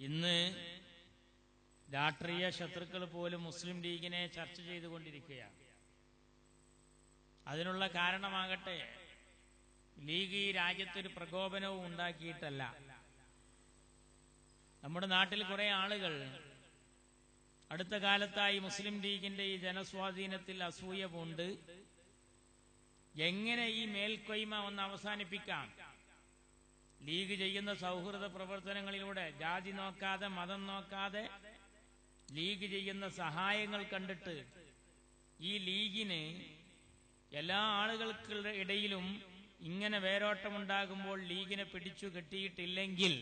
ഇന്ന് രാഷ്ട്രീയ ശത്രുക്കൾ പോലും മുസ്ലിം ലീഗിനെ ചർച്ച ചെയ്തുകൊണ്ടിരിക്കുകയാണ്. അതിനുള്ള കാരണമാകട്ടെ ലീഗ് ഈ രാജ്യത്തൊരു പ്രകോപനവും ഉണ്ടാക്കിയിട്ടല്ല. നമ്മുടെ നാട്ടിൽ കുറെ ആളുകൾ അടുത്ത കാലത്തായി മുസ്ലിം ലീഗിന്റെ ഈ ജനസ്വാധീനത്തിൽ അസൂയ പൂണ്ട്. എങ്ങനെ ഈ മേൽക്കൊയ്മ ഒന്ന് അവസാനിപ്പിക്കാം? ലീഗ് ചെയ്യുന്ന സൗഹൃദ പ്രവർത്തനങ്ങളിലൂടെ ജാതി നോക്കാതെ മതം നോക്കാതെ ലീഗ് ചെയ്യുന്ന സഹായങ്ങൾ കണ്ടിട്ട് ഈ ലീഗിന് എല്ലാ ആളുകൾക്കുള്ള ഇടയിലും ഇങ്ങനെ വേരോട്ടമുണ്ടാകുമ്പോൾ ലീഗിനെ പിടിച്ചു കെട്ടിയിട്ടില്ലെങ്കിൽ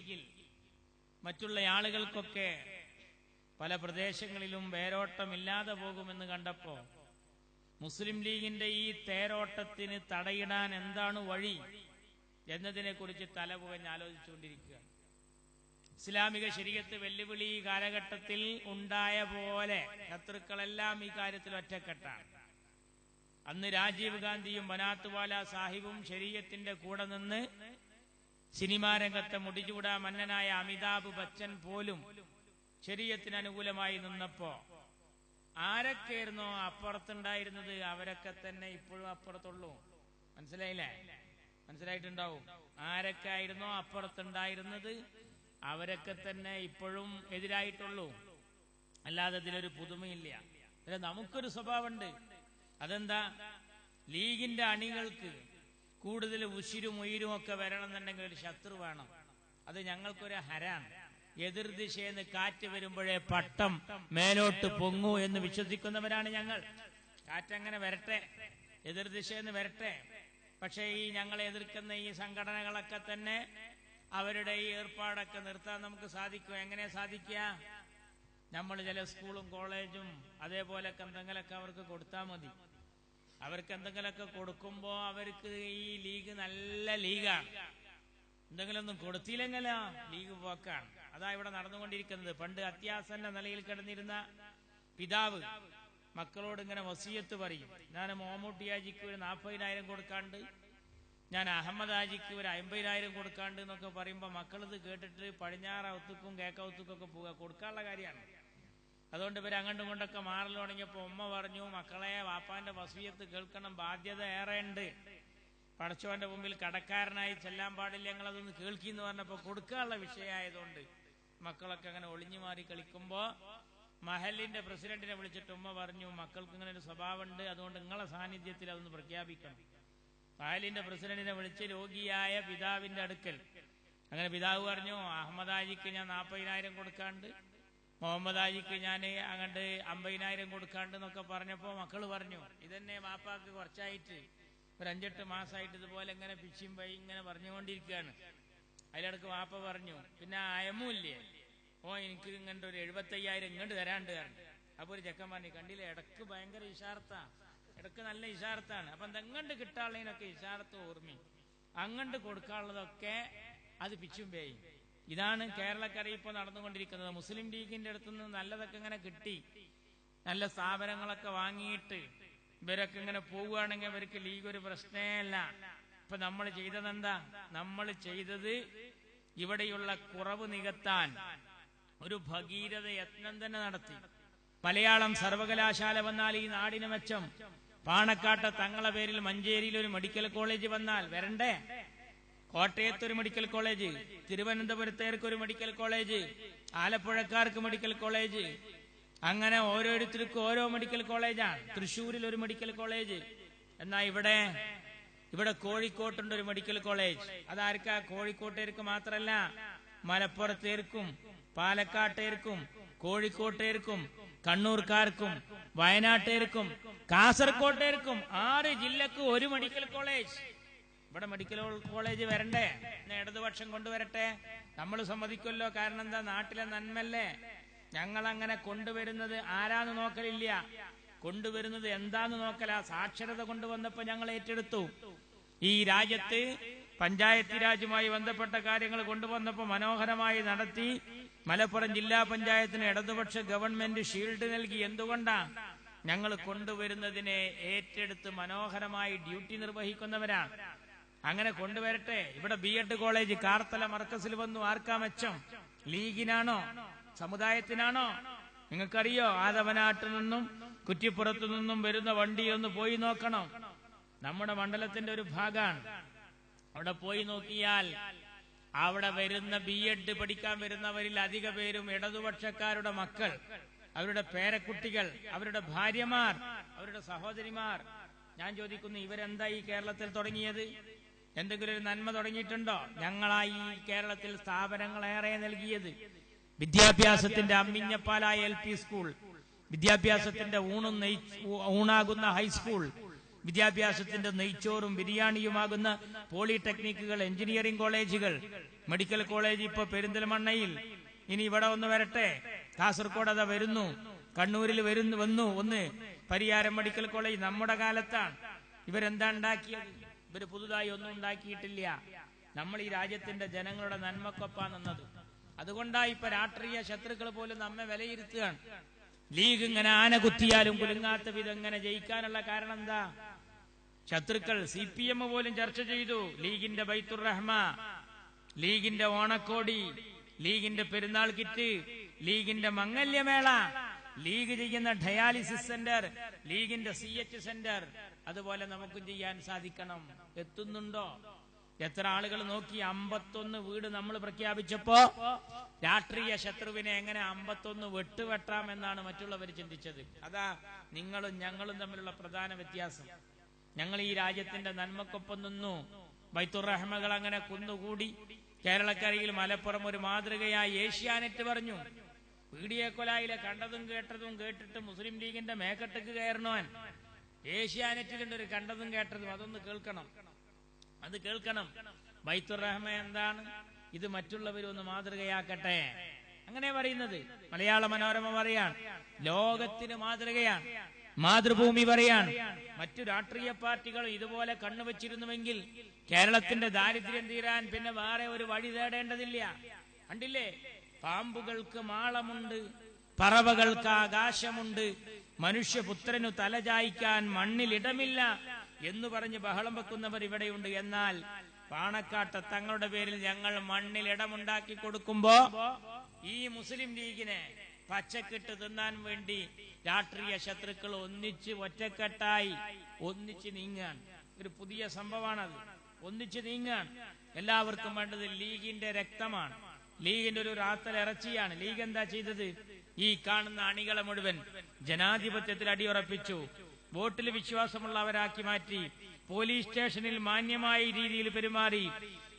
മറ്റുള്ള ആളുകൾക്കൊക്കെ പല പ്രദേശങ്ങളിലും വേരോട്ടമില്ലാതെ പോകുമെന്ന് കണ്ടപ്പോ മുസ്ലിം ലീഗിന്റെ ഈ തേരോട്ടത്തിന് തടയിടാൻ എന്താണ് വഴി? എന്നതിനെ കുറിച്ച് തലപുകഞ്ഞ് ആലോചിച്ചുകൊണ്ടിരിക്കുക. ഇസ്ലാമിക ശരീരത്ത് വെല്ലുവിളി കാലഘട്ടത്തിൽ ഉണ്ടായ പോലെ ശത്രുക്കളെല്ലാം ഈ കാര്യത്തിൽ ഒറ്റക്കെട്ടാണ്. അന്ന് രാജീവ് ഗാന്ധിയും ബനാത്തുവാല സാഹിബും ശരീരത്തിന്റെ കൂടെ നിന്ന് സിനിമാ രംഗത്തെ മുടിചൂടാ മന്നനായ അമിതാഭ് ബച്ചൻ പോലും ശരീരത്തിന് അനുകൂലമായി നിന്നപ്പോ ആരൊക്കെയായിരുന്നോ അപ്പുറത്തുണ്ടായിരുന്നത്? അവരൊക്കെ തന്നെ ഇപ്പോഴും അപ്പുറത്തുള്ളൂ. മനസ്സിലായില്ലേ? മനസ്സിലായിട്ടുണ്ടാവും. ആരൊക്കെ ആയിരുന്നോ അപ്പുറത്തുണ്ടായിരുന്നത് അവരൊക്കെ തന്നെ ഇപ്പോഴും എതിരായിട്ടുള്ളൂ. അല്ലാതെ ഇതിലൊരു പുതുമയില്ല. അല്ല നമുക്കൊരു സ്വഭാവമുണ്ട്. അതെന്താ? ലീഗിന്റെ അണികൾക്ക് കൂടുതൽ ഉശിരും ഉയരും ഒക്കെ വരണം എന്നുണ്ടെങ്കിൽ ഒരു ശത്രു വേണം. അത് ഞങ്ങൾക്കൊരു ഹരാണ്. എതിർദിശയെന്ന് കാറ്റ് വരുമ്പോഴേ പട്ടം മേലോട്ട് പൊങ്ങൂ എന്ന് വിശ്വസിക്കുന്നവരാണ് ഞങ്ങൾ. കാറ്റങ്ങനെ വരട്ടെ. എതിർദിശയെന്ന് വരട്ടെ. പക്ഷേ ഈ ഞങ്ങൾ എതിർക്കുന്ന ഈ സംഘടനകളൊക്കെ തന്നെ അവരുടെ ഈ ഏർപ്പാടൊക്കെ നിർത്താൻ നമുക്ക് സാധിക്കും എങ്ങനെ സാധിക്കുക? നമ്മൾ ചില സ്കൂളും കോളേജും അതേപോലൊക്കെ എന്തെങ്കിലുമൊക്കെ അവർക്ക് കൊടുത്താൽ മതി. അവർക്ക് എന്തെങ്കിലുമൊക്കെ കൊടുക്കുമ്പോൾ അവർക്ക് ഈ ലീഗ് നല്ല ലീഗാണ്. എന്തെങ്കിലും ഒന്നും കൊടുത്തില്ലെങ്കിലോ ലീഗ് പോക്കാണ്. അതാ ഇവിടെ നടന്നുകൊണ്ടിരിക്കുന്നത്. പണ്ട് അത്യാസന്ന നിലയിൽ കിടന്നിരുന്ന പിതാവ് മക്കളോട് ഇങ്ങനെ വസീയത്ത് പറയും. ഞാൻ മോമൂട്ടിയാജിക്ക് ഒരു നാൽപ്പതിനായിരം കൊടുക്കാണ്ട് ഞാൻ അഹമ്മദ് ആജിക്ക് ഒരു അമ്പതിനായിരം കൊടുക്കാണ്ട് എന്നൊക്കെ പറയുമ്പോൾ മക്കളിത് കേട്ടിട്ട് പടിഞ്ഞാറ ഒത്തുക്കും കേക്ക ഒത്തുക്കും ഒക്കെ പോവുക. കൊടുക്കാനുള്ള കാര്യമാണ്. അതുകൊണ്ട് ഇവർ അങ്ങോട്ടും കൊണ്ടൊക്കെ മാറൽ തുടങ്ങിയപ്പോൾ ഉമ്മ പറഞ്ഞു മക്കളെ വാപ്പാന്റെ വസീയത്ത് കേൾക്കണം. ബാധ്യത ഏറെ ഉണ്ട്. പടച്ചവന്റെ മുമ്പിൽ കടക്കാരനായി ചെല്ലാൻ പാടില്ല. ഞങ്ങളതൊന്ന് കേൾക്കി എന്ന് പറഞ്ഞപ്പോൾ കൊടുക്കാനുള്ള വിഷയമായതുകൊണ്ട് മക്കളൊക്കെ അങ്ങനെ ഒളിഞ്ഞു മാറി കളിക്കുമ്പോ മഹലിന്റെ പ്രസിഡന്റിനെ വിളിച്ചിട്ട് ഉമ്മ പറഞ്ഞു മക്കൾക്ക് ഇങ്ങനെ ഒരു സ്വഭാവമുണ്ട് അതുകൊണ്ട് നിങ്ങളെ സാന്നിധ്യത്തിൽ അതൊന്ന് പ്രഖ്യാപിക്കണം. മഹലിന്റെ പ്രസിഡന്റിനെ വിളിച്ച് രോഗിയായ പിതാവിന്റെ അടുക്കൽ. അങ്ങനെ പിതാവ് പറഞ്ഞു അഹമ്മദ് ആജിക്ക് ഞാൻ നാൽപ്പതിനായിരം കൊടുക്കാണ്ട് മുഹമ്മദ് ആജിക്ക് ഞാൻ അങ്ങോട്ട് അമ്പതിനായിരം കൊടുക്കാണ്ട് എന്നൊക്കെ പറഞ്ഞപ്പോൾ മക്കൾ പറഞ്ഞു ഇതന്നെ വാപ്പാക്ക് കുറച്ചായിട്ട് ഒരു അഞ്ചെട്ട് മാസമായിട്ട് ഇതുപോലെ ഇങ്ങനെ പിച്ചിയും പൈ ഇങ്ങനെ പറഞ്ഞുകൊണ്ടിരിക്കുകയാണ്. അതിലിടക്ക് വാപ്പ പറഞ്ഞു പിന്നെ അയമൂല്ലേ? ഓ എനിക്ക് ഇങ്ങോട്ട് ഒരു എഴുപത്തയ്യായിരം ഇങ്ങോട്ട് തരാണ്ട് കാരണം അപ്പൊ ഒരു ചെക്കൻ പറഞ്ഞു കണ്ടില്ലേ ഇടയ്ക്ക് ഭയങ്കര ഇഷാർത്താ. ഇടയ്ക്ക് നല്ല ഇഷാർത്താണ്. അപ്പൊ എന്തെങ്ങണ്ട് കിട്ടാനുള്ളതിനൊക്കെ ഇഷാർത്ത് ഓർമ്മി. അങ്ങണ്ട് കൊടുക്കാനുള്ളതൊക്കെ അത് പിച്ചും പേയും. ഇതാണ് കേരളക്കര ഇപ്പൊ നടന്നുകൊണ്ടിരിക്കുന്നത്. മുസ്ലിം ലീഗിന്റെ അടുത്തുനിന്ന് നല്ലതൊക്കെ ഇങ്ങനെ കിട്ടി. നല്ല സ്ഥാപനങ്ങളൊക്കെ വാങ്ങിയിട്ട് ഇവരൊക്കെ ഇങ്ങനെ പോവുകയാണെങ്കിൽ ഇവർക്ക് ലീഗ് ഒരു പ്രശ്നേ അല്ല. ഇപ്പൊ നമ്മൾ ചെയ്തതെന്താ? നമ്മൾ ചെയ്തത് ഇവിടെയുള്ള കുറവ് നികത്താൻ ഒരു ഭഗീരഥ യത്നം തന്നെ നടത്തി. മലയാളം സർവകലാശാല വന്നാൽ ഈ നാടിന് മെച്ചം. പാണക്കാട്ട് തങ്ങളെ പേരിൽ മഞ്ചേരിയിൽ ഒരു മെഡിക്കൽ കോളേജ് വന്നാൽ വരണ്ടേ? കോട്ടയത്ത് ഒരു മെഡിക്കൽ കോളേജ് തിരുവനന്തപുരത്തേർക്ക് ഒരു മെഡിക്കൽ കോളേജ് ആലപ്പുഴക്കാർക്ക് മെഡിക്കൽ കോളേജ്. അങ്ങനെ ഓരോരുത്തർക്കും ഓരോ മെഡിക്കൽ കോളേജാണ്. തൃശ്ശൂരിൽ ഒരു മെഡിക്കൽ കോളേജ്. എന്നാ ഇവിടെ? ഇവിടെ കോഴിക്കോട്ടുണ്ട് ഒരു മെഡിക്കൽ കോളേജ്. അതാർക്കാ? കോഴിക്കോട്ടേർക്ക് മാത്രമല്ല മലപ്പുറത്തേർക്കും പാലക്കാട്ടേർക്കും കോഴിക്കോട്ടേർക്കും കണ്ണൂർക്കാർക്കും വയനാട്ടേർക്കും കാസർകോട്ടേർക്കും ആറ് ജില്ലക്ക് ഒരു മെഡിക്കൽ കോളേജ്. ഇവിടെ മെഡിക്കൽ കോളേജ് വരണ്ടേ? ഇടതുപക്ഷം കൊണ്ടുവരട്ടെ? നമ്മൾ സമ്മതിക്കുമല്ലോ. കാരണം എന്താ? നാട്ടിലെ നന്മല്ലേ ഞങ്ങൾ അങ്ങനെ കൊണ്ടുവരുന്നത് ആരാന്ന് നോക്കലില്ല. കൊണ്ടുവരുന്നത് എന്താന്ന് നോക്കല. സാക്ഷരത കൊണ്ടുവന്നപ്പോ ഞങ്ങൾ ഏറ്റെടുത്തു. ഈ രാജ്യത്ത് പഞ്ചായത്തി രാജുമായി ബന്ധപ്പെട്ട കാര്യങ്ങൾ കൊണ്ടുവന്നപ്പോൾ മനോഹരമായി നടത്തി. മലപ്പുറം ജില്ലാ പഞ്ചായത്തിന് ഇടതുപക്ഷ ഗവൺമെന്റ് ഷീൽഡ് നൽകി എന്തുകൊണ്ടാ ഞങ്ങൾ കൊണ്ടുവരുന്നതിനെ ഏറ്റെടുത്ത് മനോഹരമായി ഡ്യൂട്ടി നിർവഹിക്കുന്നവരാ? അങ്ങനെ കൊണ്ടുവരട്ടെ. ഇവിടെ ബി എഡ് കോളേജ് കാർത്തല മർക്കസിൽ വന്നു ആർക്കാ മെച്ചം? ലീഗിനാണോ? സമുദായത്തിനാണോ? നിങ്ങൾക്കറിയോ? ആദവനാട്ടിൽ നിന്നും കുറ്റിപ്പുറത്തു നിന്നും വരുന്ന വണ്ടി ഒന്ന് പോയി നോക്കണം. നമ്മുടെ മണ്ഡലത്തിന്റെ ഒരു ഭാഗമാണ് അവിടെ പോയി നോക്കിയാൽ അവിടെ വരുന്ന ബി എഡ് പഠിക്കാൻ വരുന്നവരിൽ അധിക പേരും ഇടതുപക്ഷക്കാരുടെ മക്കൾ. അവരുടെ പേരക്കുട്ടികൾ അവരുടെ ഭാര്യമാർ അവരുടെ സഹോദരിമാർ. ഞാൻ ചോദിക്കുന്നു ഇവരെന്താ ഈ കേരളത്തിൽ തുടങ്ങിയത്? എന്തെങ്കിലും ഒരു നന്മ തുടങ്ങിയിട്ടുണ്ടോ? ഞങ്ങളായി ഈ കേരളത്തിൽ സ്ഥാപനങ്ങൾ ഏറെ നൽകിയത്. വിദ്യാഭ്യാസത്തിന്റെ അമ്മിഞ്ഞപ്പാലായ എൽ സ്കൂൾ വിദ്യാഭ്യാസത്തിന്റെ ഊണും ഊണാകുന്ന ഹൈസ്കൂൾ വിദ്യാഭ്യാസത്തിന്റെ നെയ്ച്ചോറും ബിരിയാണിയുമാകുന്ന പോളിടെക്നിക്കുകൾ എഞ്ചിനീയറിംഗ് കോളേജുകൾ മെഡിക്കൽ കോളേജ് ഇപ്പൊ പെരിന്തൽമണ്ണയിൽ. ഇനി ഇവിടെ ഒന്ന് വരട്ടെ. കാസർഗോഡ് അതാ വരുന്നു. കണ്ണൂരിൽ വരുന്നു വന്നു. ഒന്ന് പരിയാരം മെഡിക്കൽ കോളേജ് നമ്മുടെ കാലത്താണ്. ഇവരെന്താ ഉണ്ടാക്കിയത്? ഇവർ പുതുതായി ഒന്നും ഉണ്ടാക്കിയിട്ടില്ല. നമ്മൾ ഈ രാജ്യത്തിന്റെ ജനങ്ങളുടെ നന്മക്കൊപ്പാ നിന്നത്. അതുകൊണ്ടാ ഇപ്പൊ രാഷ്ട്രീയ ശത്രുക്കൾ പോലും നമ്മെ വിലയിരുത്തുകയാണ്. ലീഗ് ഇങ്ങനെ ആന കുത്തിയാലും കുലുങ്ങാത്ത വിധം ഇങ്ങനെ ജയിക്കാനുള്ള കാരണം എന്താ? ശത്രുക്കൾ സി പി എം പോലും ചർച്ച ചെയ്തു. ലീഗിന്റെ ബൈത്തുർ റഹ്മ ലീഗിന്റെ ഓണക്കോടി ലീഗിന്റെ പെരുന്നാൾ കിറ്റ് ലീഗിന്റെ മംഗല്യമേള ലീഗ് ചെയ്യുന്ന ഡയാലിസിസ് സെന്റർ ലീഗിന്റെ സി എച്ച് സെന്റർ അതുപോലെ നമുക്കും ചെയ്യാൻ സാധിക്കണം. എത്തുന്നുണ്ടോ? എത്ര ആളുകൾ നോക്കി? അമ്പത്തൊന്ന് വീട് നമ്മൾ പ്രഖ്യാപിച്ചപ്പോ രാഷ്ട്രീയ ശത്രുവിനെ എങ്ങനെ അമ്പത്തൊന്ന് വെട്ടുവെട്ടാം എന്നാണ് മറ്റുള്ളവർ ചിന്തിച്ചത്. അതാ നിങ്ങളും ഞങ്ങളും തമ്മിലുള്ള പ്രധാന വ്യത്യാസം. ഞങ്ങൾ ഈ രാജ്യത്തിന്റെ നന്മക്കൊപ്പം നിന്നു. ബൈത്തുറഹ്മകൾ അങ്ങനെ കുന്നുകൂടി കേരളക്കരയിൽ മലപ്പുറം ഒരു മാതൃകയായി ഏഷ്യാനെറ്റ് പറഞ്ഞു. പീഡിയ കൊലായിലെ കണ്ടതും കേട്ടതും കേട്ടിട്ട് മുസ്ലിം ലീഗിന്റെ മേക്കെട്ടക്ക് കയറണവൻ ഏഷ്യാനെറ്റിലുണ്ട് ഒരു കണ്ടതും കേട്ടതും അതൊന്ന് കേൾക്കണം. അത് കേൾക്കണം. ബൈത്തുറഹ്മ എന്താണ്? ഇത് മറ്റുള്ളവരൊന്ന് മാതൃകയാക്കട്ടെ. അങ്ങനെ പറയുന്നത്. മലയാള മനോരമ പറയാണ്. ലോകത്തിന് മാതൃകയാണ്. മാതൃഭൂമി പറയാണ്. മറ്റു രാഷ്ട്രീയ പാർട്ടികൾ ഇതുപോലെ കണ്ണുവച്ചിരുന്നുവെങ്കിൽ കേരളത്തിന്റെ ദാരിദ്ര്യം തീരാൻ പിന്നെ വേറെ ഒരു വഴി തേടേണ്ടതില്ല. കണ്ടില്ലേ? പാമ്പുകൾക്ക് മാളമുണ്ട് പറവകൾക്ക് ആകാശമുണ്ട് മനുഷ്യപുത്രനു തലചായ്ക്കാൻ മണ്ണിലിടമില്ല എന്ന് പറഞ്ഞ് ബഹളം വെക്കുന്നവർ ഇവിടെയുണ്ട്. എന്നാൽ പാണക്കാട്ട് തങ്ങളുടെ പേരിൽ ഞങ്ങൾ മണ്ണിൽ ഇടമുണ്ടാക്കി കൊടുക്കുമ്പോ ഈ മുസ്ലിം ലീഗിനെ പച്ചക്കിട്ട് തിന്നാൻ വേണ്ടി രാഷ്ട്രീയ ശത്രുക്കൾ ഒന്നിച്ച് ഒറ്റക്കെട്ടായി ഒന്നിച്ച് നീങ്ങാൻ. ഒരു പുതിയ സംഭവമാണത്. ഒന്നിച്ച് നീങ്ങാൻ. എല്ലാവർക്കും വേണ്ടത് ലീഗിന്റെ രക്തമാണ്. ലീഗിന്റെ ഒരു റാത്തൽ ഇറച്ചിയാണ്. ലീഗ് എന്താ ചെയ്തത്? ഈ കാണുന്ന അണികളെ മുഴുവൻ ജനാധിപത്യത്തിൽ അടിയുറപ്പിച്ചു. വോട്ടിൽ വിശ്വാസമുള്ളവരാക്കി മാറ്റി. പോലീസ് സ്റ്റേഷനിൽ മാന്യമായ രീതിയിൽ പെരുമാറി.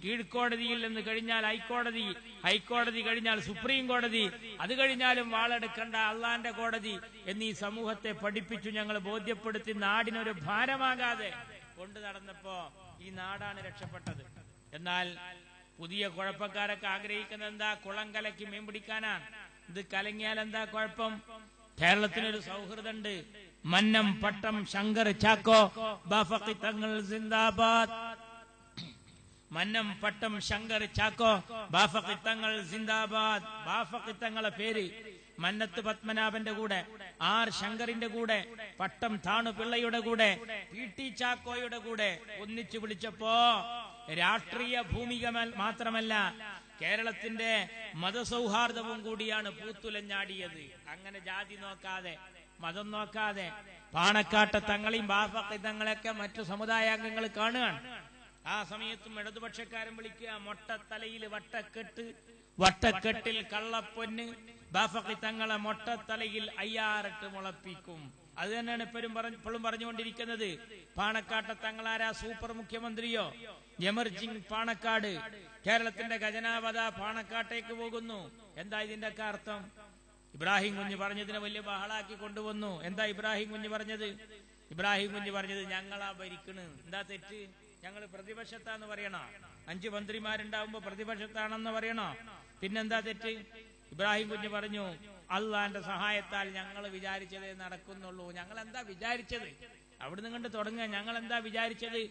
കീഴ്ക്കോടതിയിൽ നിന്ന് കഴിഞ്ഞാൽ ഹൈക്കോടതി ഹൈക്കോടതി കഴിഞ്ഞാൽ സുപ്രീം കോടതി. അത് കഴിഞ്ഞാലും വാളെടുക്കേണ്ട അള്ളാന്റെ കോടതി. എന്നീ സമൂഹത്തെ പഠിപ്പിച്ചു ഞങ്ങൾ ബോധ്യപ്പെടുത്തി നാടിനൊരു ഭാരമാകാതെ കൊണ്ടു നടന്നപ്പോ ഈ നാടാണ് രക്ഷപ്പെട്ടത്. എന്നാൽ പുതിയ കുഴപ്പക്കാരൊക്കെ ആഗ്രഹിക്കുന്നത് എന്താ? കുളം കലക്കി മീൻ പിടിക്കാനാണ്. ഇത് കലങ്ങിയാൽ എന്താ കുഴപ്പം? കേരളത്തിനൊരു സൗഹൃദമുണ്ട്. മന്നം പട്ടം ശങ്കർ ചാക്കോ തങ്ങൾ സിന്ദാബാദ്. മന്നം പട്ടം ശങ്കർ ചാക്കോ ബാഫക്കിത്തങ്ങൾ സിന്ദാബാദ് ബാഫക്കിത്തങ്ങളെ പേര് മന്നത്ത് പത്മനാഭന്റെ കൂടെ ആർ ശങ്കറിന്റെ കൂടെ പട്ടം താണു പിള്ളയുടെ കൂടെ പി ടി ചാക്കോയുടെ കൂടെ ഒന്നിച്ചു വിളിച്ചപ്പോ രാഷ്ട്രീയ ഭൂമിക മാത്രമല്ല കേരളത്തിന്റെ മതസൗഹാർദ്ദവും കൂടിയാണ് പൂത്തുലഞ്ഞാടിയത്. അങ്ങനെ ജാതി നോക്കാതെ മതം നോക്കാതെ പാണക്കാട്ട തങ്ങളെയും ബാഫക്കിത്തങ്ങളെയൊക്കെ മറ്റു മറ്റു സമുദായാംഗങ്ങൾ കാണുകയാണ്. ആ സമയത്തും ഇടതുപക്ഷക്കാരൻ വിളിക്കുക മൊട്ടത്തലയിൽ വട്ടക്കെട്ട് വട്ടക്കെട്ടിൽ കള്ളപ്പൊന്ന് ബാഫക്കി തങ്ങളെ മൊട്ടത്തലയിൽ അയ്യാറിട്ട് മുളപ്പിക്കും. അത് തന്നെയാണ് ഇപ്പോഴും പറഞ്ഞ ഇപ്പോഴും പറഞ്ഞുകൊണ്ടിരിക്കുന്നത്. പാണക്കാട്ട തങ്ങളാരാ സൂപ്പർ മുഖ്യമന്ത്രിയോ? എമർജിംഗ് പാണക്കാട്. കേരളത്തിന്റെ ഖജനാവത പാണക്കാട്ടേക്ക് പോകുന്നു. എന്താ ഇതിന്റെ അർത്ഥം? ഇബ്രാഹിം കുഞ്ഞ് പറഞ്ഞതിനെ വലിയ ബഹളാക്കി കൊണ്ടുവന്നു. എന്താ ഇബ്രാഹിം കുഞ്ഞ് പറഞ്ഞത്? ഇബ്രാഹിം കുഞ്ഞ് പറഞ്ഞത് ഞങ്ങളാ ഭരിക്കണ്. എന്താ തെറ്റ്? ഞങ്ങൾ പ്രതിപക്ഷത്താന്ന് പറയണോ? അഞ്ച് മന്ത്രിമാരുണ്ടാവുമ്പോ പ്രതിപക്ഷത്താണെന്ന് പറയണോ? പിന്നെന്താ തെറ്റ്? ഇബ്രാഹിം കുഞ്ഞ് പറഞ്ഞു അള്ളാന്റെ സഹായത്താൽ ഞങ്ങൾ വിചാരിച്ചതേ നടക്കുന്നുള്ളൂ. ഞങ്ങൾ എന്താ വിചാരിച്ചത്? അവിടുന്ന് കണ്ട് തുടങ്ങുക ഞങ്ങൾ എന്താ വിചാരിച്ചത്?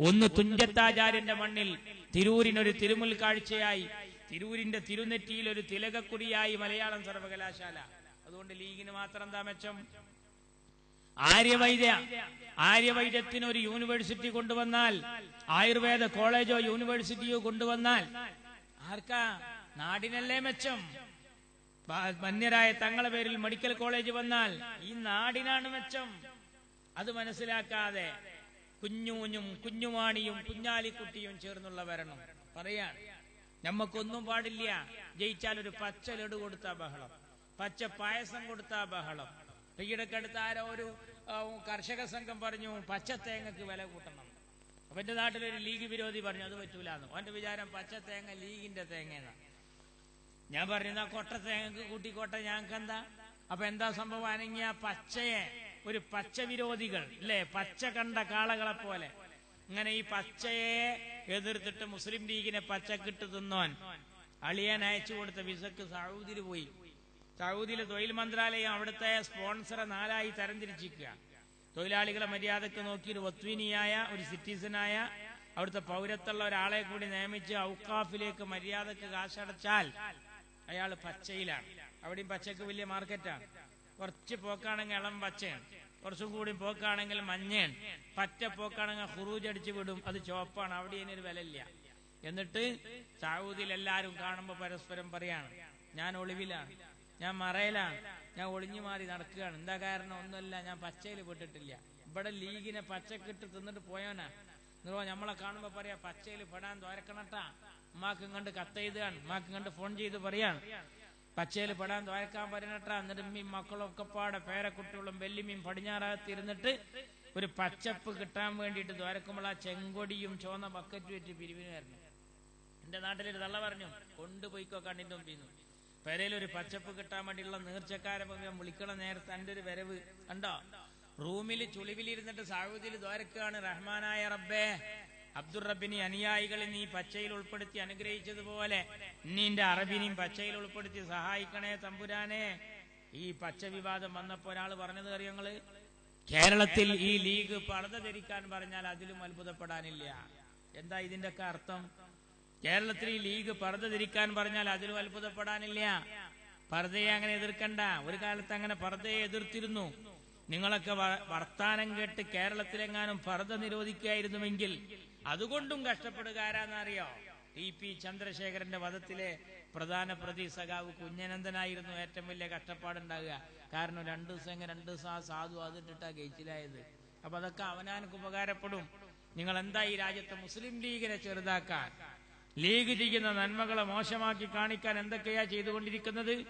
ഒന്ന് തുഞ്ചത്താചാര്യന്റെ മണ്ണിൽ തിരൂരിനൊരു തിരുമുൽ കാഴ്ചയായി. തിരൂരിന്റെ തിരുനെറ്റിയിൽ ഒരു തിലകക്കുടിയായി മലയാളം സർവകലാശാല. അതുകൊണ്ട് ലീഗിന് മാത്രം എന്താ മെച്ചം? ആര്യവൈദ്യ. ആര്യവൈദ്യത്തിന് ഒരു യൂണിവേഴ്സിറ്റി കൊണ്ടുവന്നാൽ ആയുർവേദ കോളേജോ യൂണിവേഴ്സിറ്റിയോ കൊണ്ടുവന്നാൽ ആർക്കാ? നാടിനല്ലേ മെച്ചം? മന്യരായ തങ്ങളെ പേരിൽ മെഡിക്കൽ കോളേജ് വന്നാൽ ഈ നാടിനാണ് മെച്ചം. അത് മനസ്സിലാക്കാതെ കുഞ്ഞൂഞ്ഞും കുഞ്ഞുമാണിയും കുഞ്ഞാലിക്കുട്ടിയും ചേർന്നുള്ള വരണം പറയാ. നമ്മക്കൊന്നും പാടില്ല. ജയിച്ചാൽ ഒരു പച്ച ലഡു കൊടുത്താ ബഹളം. പച്ച പായസം കൊടുത്താ ബഹളം. ഈയിടക്കടുത്ത് ആരോ ഒരു കർഷക സംഘം പറഞ്ഞു പച്ച തേങ്ങക്ക് വില കൂട്ടണം. അപ്പൊ എന്റെ നാട്ടിലൊരു ലീഗ് വിരോധി പറഞ്ഞു അത് പറ്റൂലെന്ന്. അവന്റെ വിചാരം പച്ച തേങ്ങ ലീഗിന്റെ തേങ്ങ ഞാൻ പറയുന്ന കൊട്ട തേങ്ങക്ക് കൂട്ടിക്കോട്ടെ ഞങ്ങൾക്ക് എന്താ അപ്പൊ എന്താ സംഭവം? അനങ്ങിയ പച്ചയെ ഒരു പച്ച വിരോധികൾ അല്ലേ പച്ച കണ്ട കാളകളെ പോലെ. ഇങ്ങനെ ഈ പച്ചയെ എതിർത്തിട്ട് മുസ്ലിം ലീഗിനെ പച്ചക്കിട്ട് തിന്നോൻ അളിയാൻ അയച്ചു കൊടുത്ത വിസക്ക് സൗദിയിൽ പോയി. സൗദിയിലെ തൊഴിൽ മന്ത്രാലയം അവിടുത്തെ സ്പോൺസറെ നാലായി തരംതിരിച്ചിരിക്കുക. തൊഴിലാളികളെ മര്യാദയ്ക്ക് നോക്കി ഒരു വത്വിനിയായ ഒരു സിറ്റിസനായ അവിടുത്തെ പൗരത്തുള്ള ഒരാളെ കൂടി നിയമിച്ച് ഔക്കാഫിലേക്ക് മര്യാദയ്ക്ക് കാശടച്ചാൽ അയാൾ പച്ചയിലാണ്. അവിടെയും പച്ചക്ക് വലിയ മാർക്കറ്റാണ് കുറച്ച് പോക്കാണെങ്കിൽ ഇളം പച്ചയാണ്. കുറച്ചും കൂടി പോക്കാണെങ്കിൽ മഞ്ഞയാണ്. പച്ച പോക്കാണെങ്കിൽ ഹുറൂജ് അടിച്ചു വിടും. അത് ചുവപ്പാണ്. അവിടെ ഇനി ഒരു വിലയില്ല. എന്നിട്ട് സൗദിയിൽ എല്ലാവരും കാണുമ്പോൾ പരസ്പരം പറയാണ് ഞാൻ ഒളിവിലാണ്. ഞാൻ മറയിലാണ്. ഞാൻ ഒളിഞ്ഞു മാറി നടക്കുകയാണ്. എന്താ കാരണം? ഒന്നുമല്ല ഞാൻ പച്ചയിൽ പെട്ടിട്ടില്ല. ഇവിടെ ലീഗിനെ പച്ചക്കിട്ട് തിന്നിട്ട് പോയോനാ നിറോ നമ്മളെ കാണുമ്പോ പറയാ പച്ചയിൽ പെടാൻ തോരക്കണട്ടാ ഉമ്മാക്കും കണ്ട് കത്തെഴുതുകയാണ് ഉമ്മാക്കും കണ്ട് ഫോൺ ചെയ്ത് പറയാണ്. പച്ചയിൽ പെടാൻ തോരക്കാൻ പറയണട്ടാ എന്നിട്ട് ഉമ്മയും മക്കളൊക്കെ പാടെ പേരക്കുട്ടികളും വെല്ലിമീൻ പടിഞ്ഞാറാകത്തിരുന്നിട്ട് ഒരു പച്ചപ്പ് കിട്ടാൻ വേണ്ടിയിട്ട് ദ്വാരക്കുമ്പോൾ ആ ചെങ്കൊടിയും ചുവന്ന ബക്കറ്റ് വെച്ച് പിരിവിന് വരണം. എന്റെ നാട്ടിലൊരു തള്ള പറഞ്ഞു കൊണ്ടുപോയിക്കോ കണ്ണിന്റെ പെരയിൽ ഒരു പച്ചപ്പ് കിട്ടാൻ വേണ്ടിയുള്ള നീർച്ചക്കാരെ വിളിക്കണ നേരത്തെ എന്റെ ഒരു വരവ്. കണ്ടോ? റൂമിൽ ചുളിവിലിരുന്നിട്ട് സാഹുദിയിൽ ദ്വാരക്കാണ് റഹ്മാനായ റബ്ബേ. അബ്ദുർ റബ്ബിനി അനുയായികളെ നീ പച്ചയിൽ ഉൾപ്പെടുത്തി അനുഗ്രഹിച്ചതുപോലെ നിന്റെ അറബിനെയും പച്ചയിൽ ഉൾപ്പെടുത്തി സഹായിക്കണേ തമ്പുരാനെ. ഈ പച്ച വിവാദം വന്നപ്പോ ഒരാൾ പറഞ്ഞത് അറിയങ്ങൾ കേരളത്തിൽ ഈ ലീഗ് പർദ്ദ ധരിക്കാൻ പറഞ്ഞാൽ അതിലും അത്ഭുതപ്പെടാനില്ല. എന്താ ഇതിന്റെയൊക്കെ അർത്ഥം? കേരളത്തിൽ ഈ ലീഗ് പർദ്ദ തിരിക്കാൻ പറഞ്ഞാൽ അതിലും അത്ഭുതപ്പെടാനില്ല. പർദ്ദയെ അങ്ങനെ എതിർക്കണ്ട. ഒരു കാലത്ത് അങ്ങനെ പർദ്ദയെ എതിർത്തിരുന്നു. നിങ്ങളൊക്കെ വർത്താനം കേട്ട് കേരളത്തിലെങ്ങാനും പർദ്ദ നിരോധിക്കായിരുന്നുവെങ്കിൽ അതുകൊണ്ടും കഷ്ടപ്പെടുക ആരാന്നറിയോ? ടി പി ചന്ദ്രശേഖരന്റെ വധത്തിലെ പ്രധാന പ്രതി സഖാവ് കുഞ്ഞനന്ദനായിരുന്നു ഏറ്റവും വലിയ കഷ്ടപ്പാടുണ്ടാകുക. കാരണം രണ്ടു ദിവസം എങ്ങനെ രണ്ടു ദിവസം ആ സാധു അതിട്ടിട്ടാ ഗയിച്ചിലായത്. അപ്പൊ അതൊക്കെ അവനാനക്ക് ഉപകാരപ്പെടും. നിങ്ങൾ എന്താ ഈ രാജ്യത്തെ മുസ്ലിം ലീഗിനെ ചെറുതാക്കാൻ? ലീഗ് ചെയ്യുന്ന നന്മകളെ മോശമാക്കി കാണിക്കാൻ എന്തൊക്കെയാ ചെയ്തുകൊണ്ടിരിക്കുന്നത്?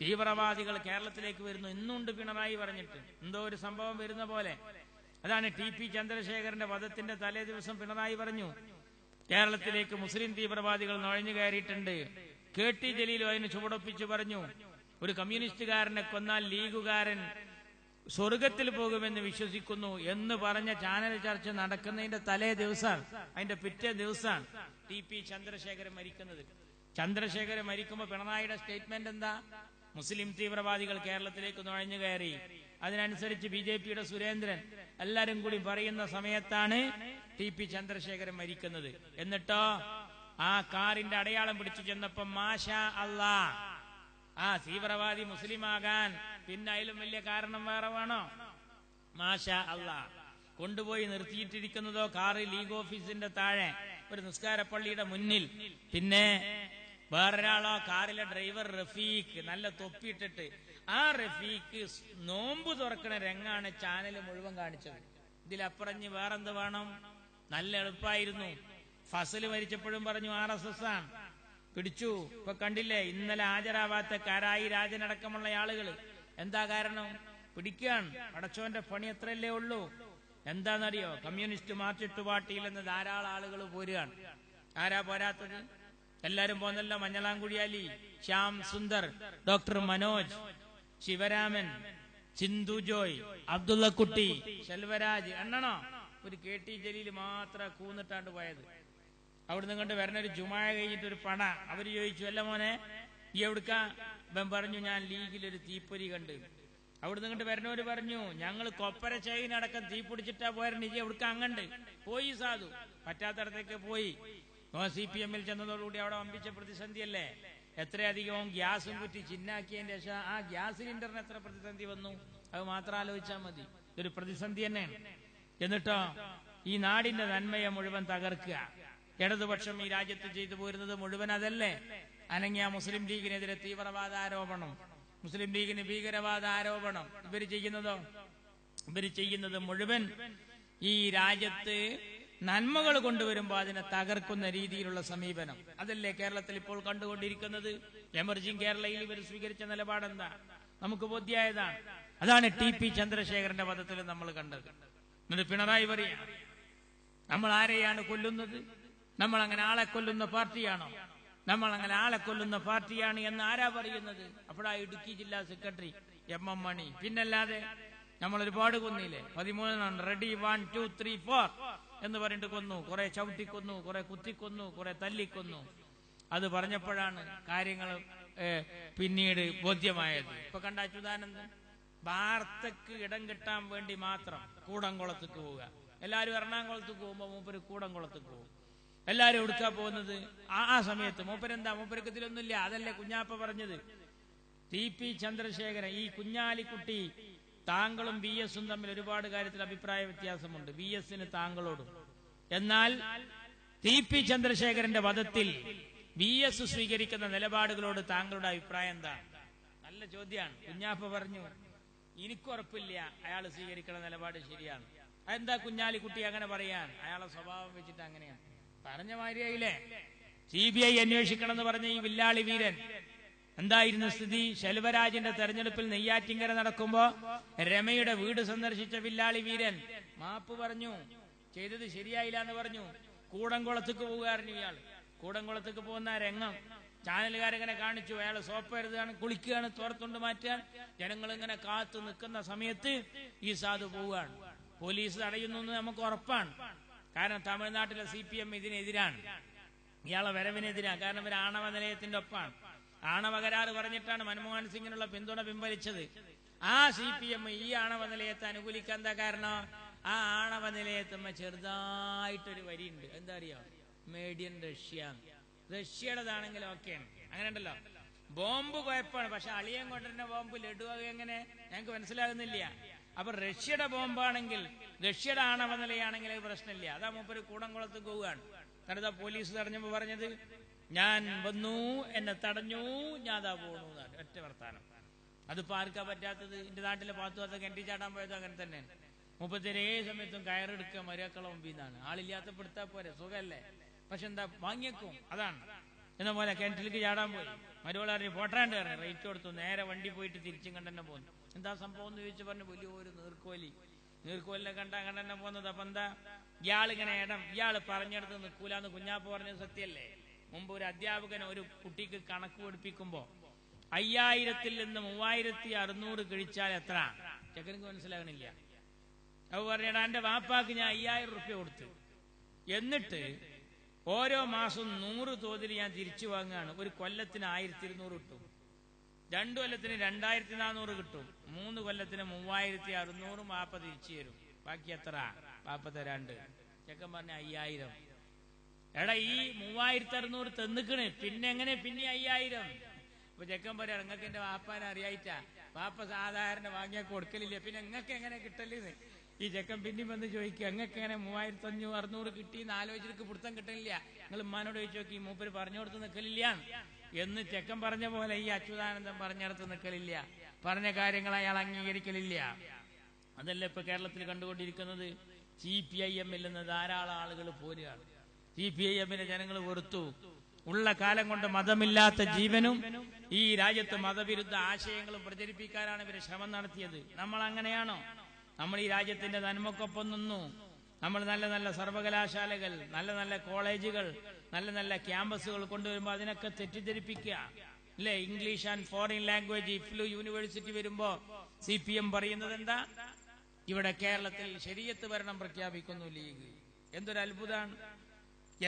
തീവ്രവാദികൾ കേരളത്തിലേക്ക് വരുന്നു. ഇന്നുണ്ട് പിണറായി പറഞ്ഞിട്ട്. എന്തോ ഒരു സംഭവം വരുന്ന പോലെ. അതാണ് ടി പി ചന്ദ്രശേഖരന്റെ വധത്തിന്റെ തലേ ദിവസം പിണറായി പറഞ്ഞു. കേരളത്തിലേക്ക് മുസ്ലിം തീവ്രവാദികൾ നുഴഞ്ഞു കയറിയിട്ടുണ്ട്. കെ ടി ജലീലോ അതിന് ചുവടൊപ്പിച്ചു പറഞ്ഞു. ഒരു കമ്മ്യൂണിസ്റ്റുകാരനെ കൊന്നാൽ ലീഗുകാരൻ സ്വർഗത്തിൽ പോകുമെന്ന് വിശ്വസിക്കുന്നു എന്ന് പറഞ്ഞ ചാനൽ ചർച്ച നടക്കുന്നതിന്റെ തലേ ദിവസമാണ്. അതിന്റെ പിറ്റേ ദിവസമാണ് ടി പി ചന്ദ്രശേഖരൻ മരിക്കുന്നത്. ചന്ദ്രശേഖരൻ മരിക്കുമ്പോൾ പിണറായിയുടെ സ്റ്റേറ്റ്മെന്റ് എന്താ? മുസ്ലിം തീവ്രവാദികൾ കേരളത്തിലേക്ക് നുഴഞ്ഞു കയറി. അതിനനുസരിച്ച് ബി ജെ പിയുടെ സുരേന്ദ്രൻ എല്ലാരും കൂടി പറയുന്ന സമയത്താണ് ടി പി ചന്ദ്രശേഖരൻ മരിക്കുന്നത്. എന്നിട്ടോ? ആ കാറിന്റെ അടയാളം പിടിച്ചു ചെന്നപ്പോ മാഷ അല്ലാ ആ തീവ്രവാദി മുസ്ലിമാകാൻ പിന്നെ അതിലും വലിയ കാരണം വേറെ വേണോ? മാഷ അല്ല കൊണ്ടുപോയി നിർത്തിയിട്ടിരിക്കുന്നതോ കാറ് ലീഗ് ഓഫീസിന്റെ താഴെ ഒരു നിസ്കാരപ്പള്ളിയുടെ മുന്നിൽ. പിന്നെ വേറൊരാളോ കാറിലെ ഡ്രൈവർ റഫീഖ് നല്ല തൊപ്പിയിട്ടിട്ട്. ആ റഫീഖ് നോമ്പ് തുറക്കണ രംഗാണ് ചാനൽ മുഴുവൻ കാണിച്ചത്. ഇതിലപ്പുറഞ്ഞ് വേറെന്ത് വേണം? നല്ല എളുപ്പമായിരുന്നു ഫസൽ മരിച്ചപ്പോഴും പറഞ്ഞു ആർ എസ് എസ് ആണ്. പിടിച്ചു. ഇപ്പൊ കണ്ടില്ലേ? ഇന്നലെ ഹാജരാവാത്ത കാരായി രാജനടക്കമുള്ള ആളുകൾ എന്താ കാരണം? പിടിക്കുകയാണ് അടച്ചോന്റെ പണി എത്രയല്ലേ ഉള്ളൂ. എന്താണെന്നറിയോ? കമ്മ്യൂണിസ്റ്റ് മാർച്ചിട്ട് പാർട്ടിയിൽ നിന്ന് ധാരാളം ആളുകൾ പോരുകയാണ്. ആരാ പോരാത്തത്? എല്ലാരും പോന്നല്ല മഞ്ഞളാംകുഴിയാലി ശ്യാം സുന്ദർ ഡോക്ടർ മനോജ് ശിവരാമൻ ചിന്തു ജോയ് അബ്ദുള്ളക്കുട്ടി ശെൽവരാജ് എണ്ണണോ? ഒരു കെ ടി ജലീൽ മാത്രം കൂന്നിട്ടാണ്ട് പോയത്. അവിടുന്ന് കണ്ട് വരണ ഒരു ജുമായ കഴിഞ്ഞിട്ട് ഒരു പണ. അവർ ചോദിച്ചു അല്ല മോനെ ഈ എവിടുക്ക? ഇവൻ പറഞ്ഞു ഞാൻ ലീഗിൽ ഒരു തീപ്പൊരി കണ്ട്. അവിടുന്ന് ഇങ്ങോട്ട് വരണവര് പറഞ്ഞു ഞങ്ങൾ കൊപ്പര ചെയിനടക്കം തീ പിടിച്ചിട്ടാ പോരണം ഇജി എവിടുക്ക അങ്ങണ്ട്? പോയി സാധു. പറ്റാത്തടത്തേക്ക് പോയി. സി പി എമ്മിൽ ചെന്നതോടുകൂടി അവിടെ വമ്പിച്ച പ്രതിസന്ധിയല്ലേ? എത്രയധികവും ഗ്യാസും കുറ്റി ചിന്നാക്കിയതിന്റെ ശേഷം ആ ഗ്യാസ് സിലിണ്ടറിന് എത്ര പ്രതിസന്ധി വന്നു? അത് മാത്രം ആലോചിച്ചാൽ മതി. ഇതൊരു പ്രതിസന്ധി തന്നെയാണ്. എന്നിട്ടോ ഈ നാടിന്റെ നന്മയെ മുഴുവൻ തകർക്കുക. ഇടതുപക്ഷം ഈ രാജ്യത്ത് ചെയ്തു പോരുന്നത് മുഴുവൻ അതല്ലേ? അനങ്ങിയ മുസ്ലിം ലീഗിനെതിരെ തീവ്രവാദ ആരോപണം. മുസ്ലിം ലീഗിന് ഭീകരവാദ ആരോപണം. ഇവർ ചെയ്യുന്നതോ? ഇവർ ചെയ്യുന്നത് മുഴുവൻ ഈ രാജ്യത്ത് നന്മകൾ കൊണ്ടുവരുമ്പോൾ അതിനെ തകർക്കുന്ന രീതിയിലുള്ള സമീപനം. അതല്ലേ കേരളത്തിൽ ഇപ്പോൾ കണ്ടുകൊണ്ടിരിക്കുന്നത്? എമർജിംഗ് കേരളയിൽ ഇവർ സ്വീകരിച്ച നിലപാടെന്താ? നമുക്ക് ബോധ്യായതാണ് അതാണ് ടി പി ചന്ദ്രശേഖരന്റെ പദത്തിൽ നമ്മൾ കണ്ടത്. എന്നിട്ട് പിണറായി പറയാ നമ്മൾ ആരെയാണ് കൊല്ലുന്നത്? നമ്മൾ അങ്ങനെ ആളെ കൊല്ലുന്ന പാർട്ടിയാണോ? നമ്മൾ അങ്ങനെ ആളെ കൊല്ലുന്ന പാർട്ടിയാണ് എന്ന് ആരാ പറയുന്നത്? അപ്പോഴാ ഇടുക്കി ജില്ലാ സെക്രട്ടറി എം എം മണി. പിന്നല്ലാതെ നമ്മൾ ഒരുപാട് കൊന്നില്ലേ? പതിമൂന്നെണ്ണം. Ready one two three four എന്ന് പറഞ്ഞിട്ട് കൊന്നു. കുറെ ചവിട്ടിക്കൊന്നു കുറെ കുത്തിക്കൊന്നു കുറെ തല്ലിക്കൊന്നു. അത് പറഞ്ഞപ്പോഴാണ് കാര്യങ്ങൾ പിന്നീട് ബോധ്യമായത്. ഇപ്പൊ കണ്ട അച്യുതാനന്ദൻ വാർത്തക്ക് ഇടം കിട്ടാൻ വേണ്ടി മാത്രം കൂടംകുളത്തേക്ക് പോവുക. എല്ലാവരും എറണാകുളത്തേക്ക് പോകുമ്പോൾ മൂപ്പര് കൂടംകുളത്തേക്ക് പോകും. എല്ലാവരും എടുക്കാൻ പോകുന്നത്? ആ ആ സമയത്ത്. മൂപ്പരെന്താ? മൂപ്പരക്കത്തിലൊന്നുമില്ല. അതല്ലേ കുഞ്ഞാപ്പ പറഞ്ഞത്. ടി പി ചന്ദ്രശേഖരൻ ഈ കുഞ്ഞാലിക്കുട്ടി താങ്കളും ബി എസും തമ്മിൽ ഒരുപാട് കാര്യത്തിൽ അഭിപ്രായ വ്യത്യാസമുണ്ട്. ബി എസിന് താങ്കളോടും. എന്നാൽ ടി പി ചന്ദ്രശേഖരന്റെ വധത്തിൽ ബി എസ് സ്വീകരിക്കുന്ന നിലപാടുകളോട് താങ്കളുടെ അഭിപ്രായം എന്താ? നല്ല ചോദ്യമാണ്. കുഞ്ഞാപ്പ പറഞ്ഞു എനിക്കുറപ്പില്ല അയാൾ സ്വീകരിക്കുന്ന നിലപാട് ശരിയാണ്. അതെന്താ കുഞ്ഞാലിക്കുട്ടി അങ്ങനെ പറയാൻ? അയാളെ സ്വഭാവം വെച്ചിട്ട് അങ്ങനെയാണ് പറഞ്ഞ മാതിരിയായില്ലേ? സി ബി ഐ അന്വേഷിക്കണം എന്ന് പറഞ്ഞ ഈ വില്ലാളി വീരൻ എന്തായിരുന്നു സ്ഥിതി? ശെൽവരാജിന്റെ തെരഞ്ഞെടുപ്പിൽ നെയ്യാറ്റിങ്കര നടക്കുമ്പോ രമയുടെ വീട് സന്ദർശിച്ച വില്ലാളി വീരൻ മാപ്പ് പറഞ്ഞു. ചെയ്തത് ശരിയായില്ല എന്ന് പറഞ്ഞു. കൂടംകുളത്തേക്ക് പോകുകയായിരുന്നു ഇയാൾ. കൂടംകുളത്തേക്ക് പോകുന്ന രംഗം ചാനലുകാരിങ്ങനെ കാണിച്ചു. അയാൾ സോപ്പ് എഴുതുകയാണ് കുളിക്കുകയാണ് തുറത്തുണ്ട് മാറ്റാൻ ജനങ്ങൾ ഇങ്ങനെ കാത്തു നിൽക്കുന്ന സമയത്ത് ഈ സാധു പോവുകയാണ്. പോലീസ് തടയുന്നു നമുക്ക് ഉറപ്പാണ്. കാരണം തമിഴ്നാട്ടിലെ സി പി എം ഇതിനെതിരാണ്. ഇയാളെ വരവിനെതിരാണ്. കാരണം ഇവർ ആണവ നിലയത്തിന്റെ ഒപ്പാണ്. ആണവ കരാർ പറഞ്ഞിട്ടാണ് മൻമോഹൻ സിംഗിനുള്ള പിന്തുണ പിൻവലിച്ചത്. ആ സി പി എം ഈ ആണവ നിലയത്തെ അനുകൂലിക്കാൻ എന്താ കാരണം? ആ ആണവ നിലയത്തമ്മ ചെറുതായിട്ടൊരു വരിയുണ്ട്. എന്താ അറിയോ? മേഡിയൻ റഷ്യ റഷ്യയുടേതാണെങ്കിലും ഓക്കെയാണ് അങ്ങനെ ഉണ്ടല്ലോ. ബോംബ് കുഴപ്പമാണ്. പക്ഷെ അളിയൻ കൊണ്ടുവരുന്ന ബോംബ് ലഡു എങ്ങനെ? ഞങ്ങൾക്ക് മനസ്സിലാകുന്നില്ല. അപ്പൊ റഷ്യയുടെ ബോംബാണെങ്കിൽ റഷ്യയുടെ ആണവ നിലയാണെങ്കിൽ അത് പ്രശ്നമില്ല. അതാ മൂപ്പര് കൂടംകുളത്ത് പോവുകയാണ്. എന്നിട്ട് പോലീസ് തടഞ്ഞപ്പോ പറഞ്ഞത് ഞാൻ വന്നു എന്നെ തടഞ്ഞു ഞാൻ അതാ പോണു ഒറ്റ വർത്താനം. അതിപ്പോ ആർക്കാ പറ്റാത്തത്? എന്റെ നാട്ടിലെ പാത്തു പാത്തുവാത്ത കെട്ടി ചാടാൻ പോയത് അങ്ങനെ തന്നെ. മുപ്പത്തിരേ സമയത്തും കയറെടുക്കുക മര്യാക്കളെ മുമ്പിൽ നിന്നാണ്. ആളില്ലാത്ത പെടുത്താ പോരെ സുഖല്ലേ? പക്ഷെ എന്താ വാങ്ങിയേക്കും. അതാണ്. എന്ന പോലെ കിണറ്റിലേക്ക് ചാടാൻ പോയി. മരുവളറിഞ്ഞ് പോട്ടാണ്ട് പറഞ്ഞു റേറ്റ് കൊടുത്തു നേരെ വണ്ടി പോയിട്ട് തിരിച്ചും കണ്ടെന്നെ പോന്നു. എന്താ സംഭവം? എന്ന് ചോദിച്ചു പറഞ്ഞു വലിയൊരു നീർക്കോലി. നീർക്കോലിനെ കണ്ടാ കണ്ടെന്നെ പോകുന്നത് അപ്പൊ എന്താ? ഇയാളിങ്ങനെ ഇടം ഇയാൾ പറഞ്ഞെടുത്ത് നിൽക്കൂലെന്ന് കുഞ്ഞാപ്പ് പറഞ്ഞത് സത്യല്ലേ? മുമ്പ് ഒരു അധ്യാപകൻ ഒരു കുട്ടിക്ക് കണക്ക് പഠിപ്പിക്കുമ്പോ അയ്യായിരത്തിൽ നിന്ന് മൂവായിരത്തി അറുന്നൂറ് കഴിച്ചാൽ എത്ര? ചെക്കനക്ക് മനസ്സിലാകണില്ല. അപ്പൊ പറഞ്ഞാ എന്റെ വാപ്പാക്ക് ഞാൻ അയ്യായിരം റുപ്യ കൊടുത്തു. എന്നിട്ട് ഓരോ മാസവും നൂറ് തോതിൽ ഞാൻ തിരിച്ചു വാങ്ങുകയാണ്. ഒരു കൊല്ലത്തിന് ആയിരത്തി ഇരുന്നൂറ് കിട്ടും. രണ്ടു കൊല്ലത്തിന് രണ്ടായിരത്തി നാനൂറ് കിട്ടും. മൂന്ന് കൊല്ലത്തിന് മൂവായിരത്തി അറുന്നൂറും വാപ്പ തിരിച്ചു തരും. ബാക്കി എത്ര? വാപ്പ തരാണ്ട്. ചെക്കൻ പറഞ്ഞ അയ്യായിരം. എടാ ഈ മൂവായിരത്തി അറുന്നൂറ് തന്നിക്കണ്. പിന്നെ എങ്ങനെ? പിന്നെ അയ്യായിരം. അപ്പൊ ചെക്കൻ പറയാം നിങ്ങൾക്ക് എന്റെ വാപ്പാനെ അറിയായിട്ടാ. വാപ്പ സാധാരണ വാങ്ങിയാൽ കൊടുക്കലില്ല. പിന്നെ നിങ്ങൾക്ക് എങ്ങനെ കിട്ടലെന്ന് ഈ ചെക്കൻ പിന്നെയും വന്ന് ചോദിക്കുക അങ്ങനെ എങ്ങനെ മൂവായിരത്തി അഞ്ഞൂറ് അറുന്നൂറ് കിട്ടി? എന്ന് ആലോചിച്ചിട്ട് പിടുത്തം കിട്ടലില്ല നിങ്ങൾ ഉമ്മാനോട് ചോദിച്ചു നോക്കി മൂപ്പര് പറഞ്ഞു കൊടുത്ത് നിൽക്കലില്ല എന്ന് ചെക്കൻ പറഞ്ഞ പോലെ ഈ അച്യുതാനന്ദൻ പറഞ്ഞിടത്ത് നിൽക്കലില്ല പറഞ്ഞ കാര്യങ്ങൾ അയാൾ അംഗീകരിക്കലില്ല. അതല്ല ഇപ്പൊ കേരളത്തിൽ കണ്ടുകൊണ്ടിരിക്കുന്നത്? സി പി ഐ എമ്മിൽ നിന്ന് ധാരാളം ആളുകൾ പോരുകയാണ്. സി പി ഐ എമ്മിനെ ജനങ്ങൾ വെറുത്തു. ഉള്ള കാലം കൊണ്ട് മതമില്ലാത്ത ജീവനും ഈ രാജ്യത്ത് മതവിരുദ്ധ ആശയങ്ങളും പ്രചരിപ്പിക്കാനാണ് ഇവർ ശ്രമം നടത്തിയത്. നമ്മൾ അങ്ങനെയാണോ? നമ്മൾ ഈ രാജ്യത്തിന്റെ നന്മക്കൊപ്പം നിന്നു. നമ്മൾ നല്ല നല്ല സർവകലാശാലകൾ നല്ല നല്ല കോളേജുകൾ നല്ല നല്ല ക്യാമ്പസുകൾ കൊണ്ടുവരുമ്പോൾ അതിനൊക്കെ തെറ്റിദ്ധരിപ്പിക്കുക. അല്ലെ? English and foreign language EFLU university വരുമ്പോൾ സി പി എം പറയുന്നത് എന്താ? ഇവിടെ കേരളത്തിൽ ശരീരത്ത് ഭരണം പ്രഖ്യാപിക്കുന്നു ലീഗ്. എന്തൊരു അത്ഭുതമാണ്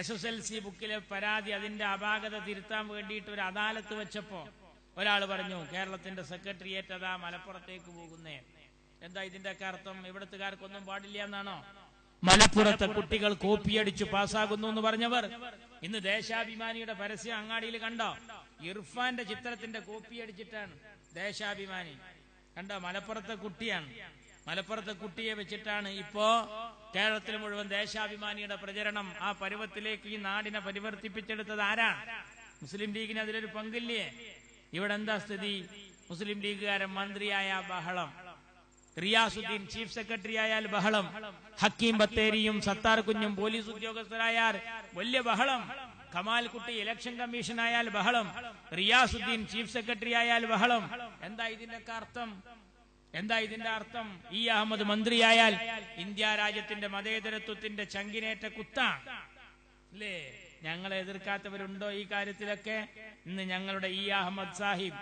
എസ് എസ് എൽ സി ബുക്കിലെ പരാതി അതിന്റെ അപാകത തിരുത്താൻ വേണ്ടിയിട്ട് ഒരു അദാലത്ത് വെച്ചപ്പോ ഒരാൾ പറഞ്ഞു കേരളത്തിന്റെ സെക്രട്ടേറിയറ്റ് അതാ മലപ്പുറത്തേക്ക് പോകുന്നേ. എന്താ ഇതിന്റെ ഒക്കെ അർത്ഥം? ഇവിടത്തുകാർക്കൊന്നും പാടില്ല എന്നാണോ? മലപ്പുറത്തെ കുട്ടികൾ കോപ്പിയടിച്ചു പാസ്സാകുന്നു എന്ന് പറഞ്ഞവർ. ഇന്ന് ദേശാഭിമാനിയുടെ പരസ്യം അങ്ങാടിയിൽ കണ്ടോ? ഇർഫാന്റെ ചിത്രത്തിന്റെ കോപ്പി അടിച്ചിട്ടാണ് ദേശാഭിമാനി. കണ്ടോ? മലപ്പുറത്തെ കുട്ടിയാണ്. മലപ്പുറത്തെ കുട്ടിയെ വെച്ചിട്ടാണ് ഇപ്പോ കേരളത്തിൽ മുഴുവൻ ദേശാഭിമാനിയുടെ പ്രചരണം. ആ പരുവത്തിലേക്ക് ഈ നാടിനെ പരിവർത്തിപ്പിച്ചെടുത്തത് ആരാണ്? മുസ്ലിം ലീഗിന് അതിലൊരു പങ്കില്ലേ? ഇവിടെ എന്താ സ്ഥിതി? മുസ്ലിം ലീഗുകാരൻ മന്ത്രിയായ ബഹളം. റിയാസുദ്ദീൻ ചീഫ് സെക്രട്ടറി ആയാൽ ബഹളം. ഹക്കീം ബത്തേരിയും സത്താർ കുഞ്ഞും പോലീസ് ഉദ്യോഗസ്ഥരായാൽ വലിയ ബഹളം. കമാൽ കുട്ടി ഇലക്ഷൻ കമ്മീഷൻ ആയാൽ ബഹളം. റിയാസുദ്ദീൻ ചീഫ് സെക്രട്ടറി ആയാൽ ബഹളം. എന്താ ഇതിന്റെ അർത്ഥം? എന്താ ഇതിന്റെ അർത്ഥം? ഈ അഹമ്മദ് മന്ത്രിയായാൽ ഇന്ത്യ രാജ്യത്തിന്റെ മതേതരത്വത്തിന്റെ ചങ്കിനേറ്റ കുത്ത. അല്ലേ? ഞങ്ങളെ എതിർക്കാത്തവരുണ്ടോ ഈ കാര്യത്തിലൊക്കെ? ഇന്ന് ഞങ്ങളുടെ ഈ അഹമ്മദ് സാഹിബ്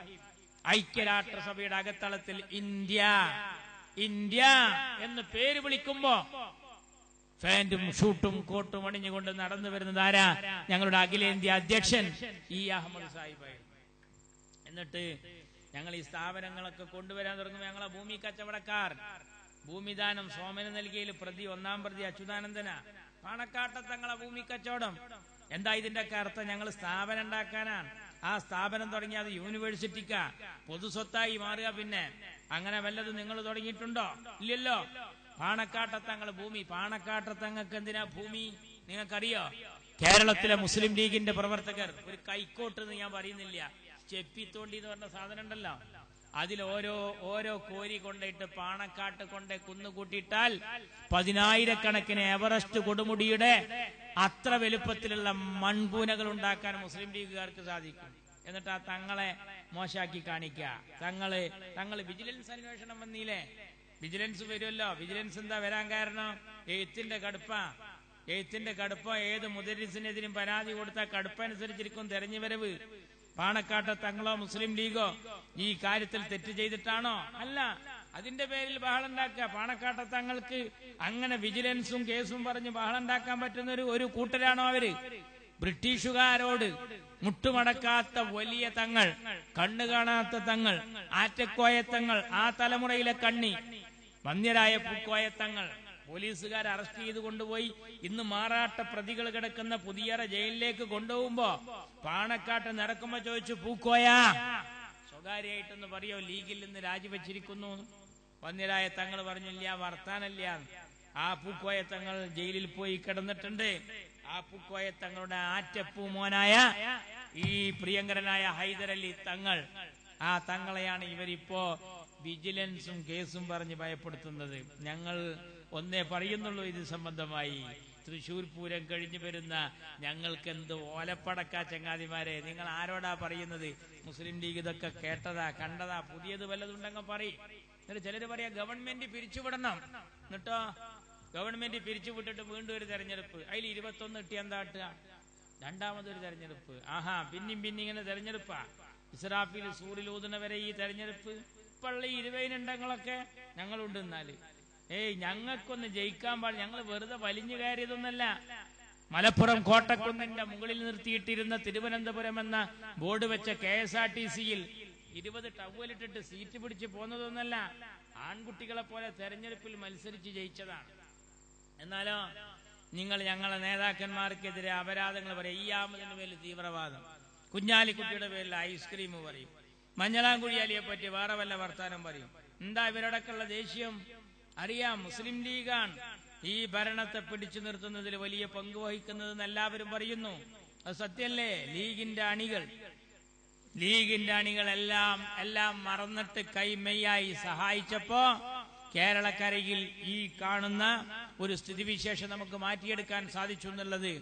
ഐക്യരാഷ്ട്രസഭയുടെ അകത്തളത്തിൽ ഇന്ത്യ. ഇന്ത്യ എന്ന് പേര് വിളിക്കുമ്പോ ഫാന്റും ഷൂട്ടും കോട്ടും അണിഞ്ഞുകൊണ്ട് നടന്നു വരുന്നത് ആരാ? ഞങ്ങളുടെ അഖിലേന്ത്യാ അധ്യക്ഷൻ ഇ. അഹമ്മദ് സാഹിബായിരുന്നു എന്നിട്ട് ഞങ്ങൾ ഈ സ്ഥാപനങ്ങളൊക്കെ കൊണ്ടുവരാൻ തുടങ്ങുമ്പോൾ ഞങ്ങളെ ഭൂമി കച്ചവടക്കാർ. ഭൂമിദാനം സോമന് നൽകിയതിൽ പ്രതി ഒന്നാം പ്രതി അച്യുതാനന്ദന. പാണക്കാട്ടത്തങ്ങളെ ഭൂമി കച്ചവടം. എന്താ ഇതിന്റെ ഒക്കെ അർത്ഥം? ഞങ്ങൾ സ്ഥാപനം ഉണ്ടാക്കാനാണ്. ആ സ്ഥാപനം തുടങ്ങി അത് യൂണിവേഴ്സിറ്റിക്കാ പൊതുസ്വത്തായി മാറുക പിന്നെ. അങ്ങനെ വല്ലതും നിങ്ങൾ തുടങ്ങിയിട്ടുണ്ടോ? ഇല്ലല്ലോ. പാണക്കാട്ടത്തങ്ങൾ ഭൂമി. പാണക്കാട്ടത്തങ്ങൾക്ക് എന്തിനാ ഭൂമി? നിങ്ങൾക്കറിയോ? കേരളത്തിലെ മുസ്ലിം ലീഗിന്റെ പ്രവർത്തകർ ഒരു കൈക്കോട്ട് എന്ന് ഞാൻ പറയുന്നില്ല. ചെപ്പിത്തോണ്ടി എന്ന് പറഞ്ഞ സാധനം ഉണ്ടല്ലോ. അതിൽ ഓരോ ഓരോ കോരി കൊണ്ടിട്ട് പാണക്കാട്ട് കൊണ്ട് കുന്നുകൂട്ടിയിട്ടാൽ പതിനായിരക്കണക്കിന് എവറസ്റ്റ് കൊടുമുടിയുടെ അത്ര വലുപ്പത്തിലുള്ള മൺപൂനകൾ ഉണ്ടാക്കാൻ മുസ്ലിം ലീഗുകാർക്ക് സാധിക്കും. എന്നിട്ട് ആ തങ്ങളെ മോശാക്കി കാണിക്കുക. തങ്ങൾ തങ്ങൾ വിജിലൻസ് അന്വേഷണം വന്നില്ലേ വിജിലൻസ് വരുമല്ലോ. വിജിലൻസ് എന്താ വരാൻ കാരണം? എഴുത്തിന്റെ കടുപ്പ. എഴുത്തിന്റെ കടുപ്പ ഏത് മുദരിസിനെതിരും പരാതി കൊടുത്ത കടുപ്പ അനുസരിച്ചിരിക്കും തെരഞ്ഞുവരവ്. പാണക്കാട്ടെ തങ്ങളോ മുസ്ലിം ലീഗോ ഈ കാര്യത്തിൽ തെറ്റ് ചെയ്തിട്ടാണോ? അല്ല. അതിന്റെ പേരിൽ ബഹളം ഉണ്ടാക്കുക പാണക്കാട്ടെ തങ്ങൾക്ക് അങ്ങനെ വിജിലൻസും കേസും പറഞ്ഞ് ബഹളം ഉണ്ടാക്കാൻ പറ്റുന്ന ഒരു കൂട്ടരാണോ അവർ? ബ്രിട്ടീഷുകാരോട് മുട്ടുമടക്കാത്ത വലിയ തങ്ങൾ കണ്ണു കാണാത്ത തങ്ങൾ ആറ്റക്കോയത്തങ്ങൾ ആ തലമുറയിലെ കണ്ണി വന്യരായ പൂക്കോയത്തങ്ങൾ പോലീസുകാർ അറസ്റ്റ് ചെയ്ത് കൊണ്ടുപോയി. ഇന്ന് മാറാട്ട പ്രതികൾ കിടക്കുന്ന പുതിയറ ജയിലിലേക്ക് കൊണ്ടുപോകുമ്പോ പാണക്കാട്ട് നടക്കുമ്പോ ചോദിച്ചു പൂക്കോയാ സ്വകാര്യമായിട്ടൊന്ന് പറയോ? ലീഗിൽ നിന്ന് രാജിവെച്ചിരിക്കുന്നു. വന്യരായ തങ്ങൾ പറഞ്ഞില്ല വർത്താനല്ല. ആ പൂക്കോയ തങ്ങൾ ജയിലിൽ പോയി കിടന്നിട്ടുണ്ട്. ആ പൂക്കോയെ തങ്ങളുടെ ആറ്റപ്പൂ മോനായ ഈ പ്രിയങ്കരനായ ഹൈദരലി തങ്ങൾ. ആ തങ്ങളെയാണ് ഇവരിപ്പോ വിജിലൻസും കേസും പറഞ്ഞ് ഭയപ്പെടുത്തുന്നത്. ഞങ്ങൾ ഒന്നേ പറയുന്നുള്ളൂ ഇത് സംബന്ധമായി. തൃശൂർ പൂരം കഴിഞ്ഞു വരുന്ന ഞങ്ങൾക്ക് എന്ത് ഓലപ്പടക്ക ചങ്ങാതിമാരെ നിങ്ങൾ ആരോടാ പറയുന്നത്? മുസ്ലിം ലീഗ് ഇതൊക്കെ കേട്ടതാ കണ്ടതാ പുതിയത് വല്ലതുണ്ടെങ്കിൽ പറയും. എന്നിട്ട് ചിലര് പറയാ ഗവൺമെന്റ് പിരിച്ചുവിടണം. എന്നിട്ടോ? ഗവൺമെന്റ് പിരിച്ചുവിട്ടിട്ട് വീണ്ടും ഒരു തെരഞ്ഞെടുപ്പ്. അതിൽ ഇരുപത്തൊന്ന് കിട്ടിയ എന്താ കിട്ടുക രണ്ടാമതൊരു തെരഞ്ഞെടുപ്പ്. ആഹാ പിന്നെയും പിന്നെ ഇങ്ങനെ തെരഞ്ഞെടുപ്പാ. ഇസ്രാഫിൽ സൂറിലൂതുന്ന വരെ ഈ തെരഞ്ഞെടുപ്പ്. പള്ളി ഇരുപതിനുണ്ടങ്ങളൊക്കെ ഞങ്ങളുണ്ട് എന്നാൽ ഏയ് ഞങ്ങൾക്കൊന്ന് ജയിക്കാൻ പാടില്ല. ഞങ്ങൾ വെറുതെ വലിഞ്ഞു കയറിയതൊന്നല്ല. മലപ്പുറം കോട്ടക്കുന്നിന്റെ മുകളിൽ നിർത്തിയിട്ടിരുന്ന തിരുവനന്തപുരം എന്ന ബോർഡ് വെച്ച കെ എസ് ആർ ടി സിയിൽ ഇരുപത് ടവലിട്ടിട്ട് സീറ്റ് പിടിച്ച് പോന്നതൊന്നല്ല. ആൺകുട്ടികളെ പോലെ തെരഞ്ഞെടുപ്പിൽ മത്സരിച്ച് ജയിച്ചതാണ്. എന്നാലോ നിങ്ങൾ ഞങ്ങളെ നേതാക്കന്മാർക്കെതിരെ അപരാധങ്ങൾ പറയും. ഈ ആമതിന്റെ പേരിൽ തീവ്രവാദം. കുഞ്ഞാലിക്കുട്ടിയുടെ പേരിൽ ഐസ്ക്രീം പറയും. മഞ്ഞളാംകുഴിയാലിയെ പറ്റി വേറെ വല്ല വർത്താനം പറയും. എന്താ ഇവരടക്കുള്ള ദേഷ്യം? അറിയാം മുസ്ലിം ലീഗാണ്. ഈ ഭരണത്തെ പിടിച്ചു നിർത്തുന്നതിൽ വലിയ പങ്ക് വഹിക്കുന്നതെന്ന് എല്ലാവരും പറയുന്നു. അത് സത്യല്ലേ ലീഗിന്റെ അണികൾ. ലീഗിന്റെ അണികളെല്ലാം എല്ലാം മറന്നിട്ട് കൈമെയ്യായി സഹായിച്ചപ്പോ കേരളക്കരയിൽ ഈ കാണുന്ന ഒരു സ്ഥിതിവിശേഷം നമുക്ക് മാറ്റിയെടുക്കാൻ സാധിച്ചു എന്നുള്ളത്